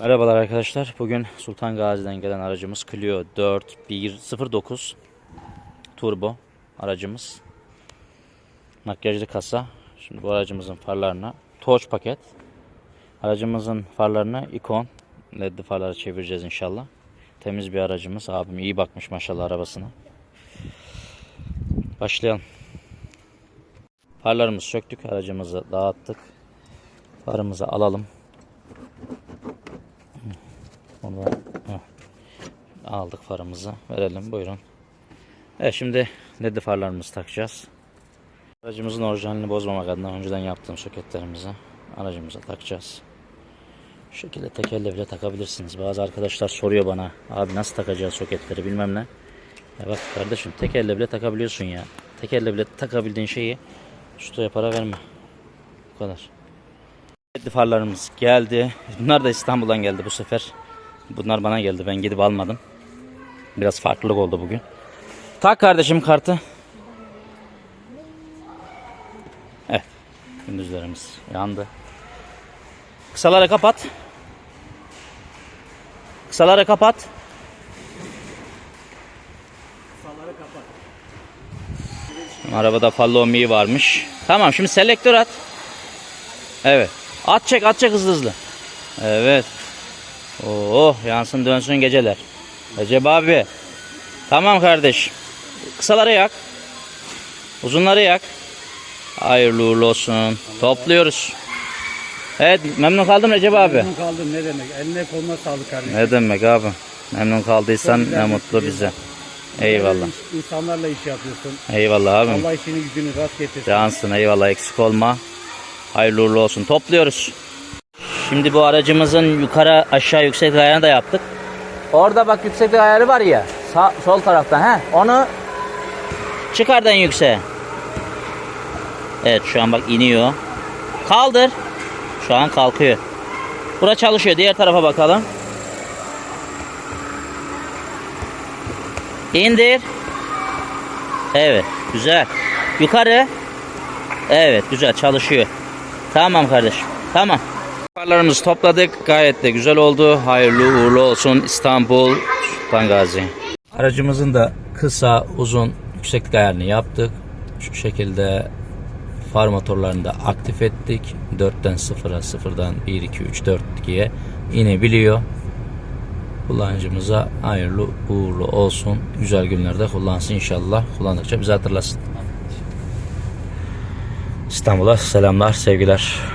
Merhabalar arkadaşlar. Bugün Sultan Gazi'den gelen aracımız Clio 4109 Turbo aracımız. Makyajlı kasa. Şimdi bu aracımızın farlarına torch paket. Aracımızın farlarına ikon ledli farları çevireceğiz inşallah. Temiz bir aracımız. Abim iyi bakmış maşallah arabasına. Başlayalım. Farlarımızı söktük. Aracımızı dağıttık. Farımızı alalım. Onu da heh, aldık farımızı. Verelim buyurun. Evet şimdi led farlarımızı takacağız. Aracımızın orijinalini bozmamak adına önceden yaptığım soketlerimizi aracımıza takacağız. Şu şekilde tek elle bile takabilirsiniz. Bazı arkadaşlar soruyor bana abi nasıl takacağız soketleri bilmem ne. Ya bak kardeşim tek elle bile takabiliyorsun ya. Tek elle bile takabildiğin şeyi ustaya para verme. Bu kadar. LED farlarımız geldi. Bunlar da İstanbul'dan geldi bu sefer. Bunlar bana geldi. Ben gidip almadım. Biraz farklılık oldu bugün. Tak kardeşim kartı. Evet. Gündüzlerimiz yandı. Kısaları kapat. Kısaları kapat. Arabada Follow Me varmış. Tamam şimdi selektör at. Evet. At çek at çek hızlı hızlı. Evet. Oh yansın dönsün geceler. Recep abi. Tamam kardeş. Kısaları yak. Uzunları yak. Hayırlı uğurlu olsun. Topluyoruz. Evet memnun kaldım Recep abi. Memnun kaldım ne demek? Eline koluna sağlık kardeşim. Ne demek abi. Memnun kaldıysan ne mutlu bize. Eyvallah. İnsanlarla iş yapıyorsun. Eyvallah abim. Allah işini gücünü rast getirsin. Cansın eyvallah eksik olma. Hayırlı uğurlu olsun. Topluyoruz. Şimdi bu aracımızın yukarı aşağı yükseklik ayarını da yaptık. Orada bak yükseklik ayarı var ya. Sağ, sol taraftan he. Onu çıkardan yükseğe. Evet şu an bak iniyor. Kaldır. Şu an kalkıyor. Bura çalışıyor. Diğer tarafa bakalım. İndir. Evet. Güzel. Yukarı. Evet güzel çalışıyor. Tamam kardeşim. Tamam. Farlarımızı topladık. Gayet de güzel oldu. Hayırlı uğurlu olsun İstanbul Sultan Gazi. Aracımızın da kısa uzun yükseklik ayarını yaptık. Şu şekilde far motorlarını da aktif ettik. 4'ten 0'a 0'dan 1 2 3 4 diye inebiliyor. Kullanıcımıza hayırlı uğurlu olsun. Güzel günlerde kullansın inşallah. Kullandıkça bizi hatırlasın. İstanbul'a selamlar, sevgiler.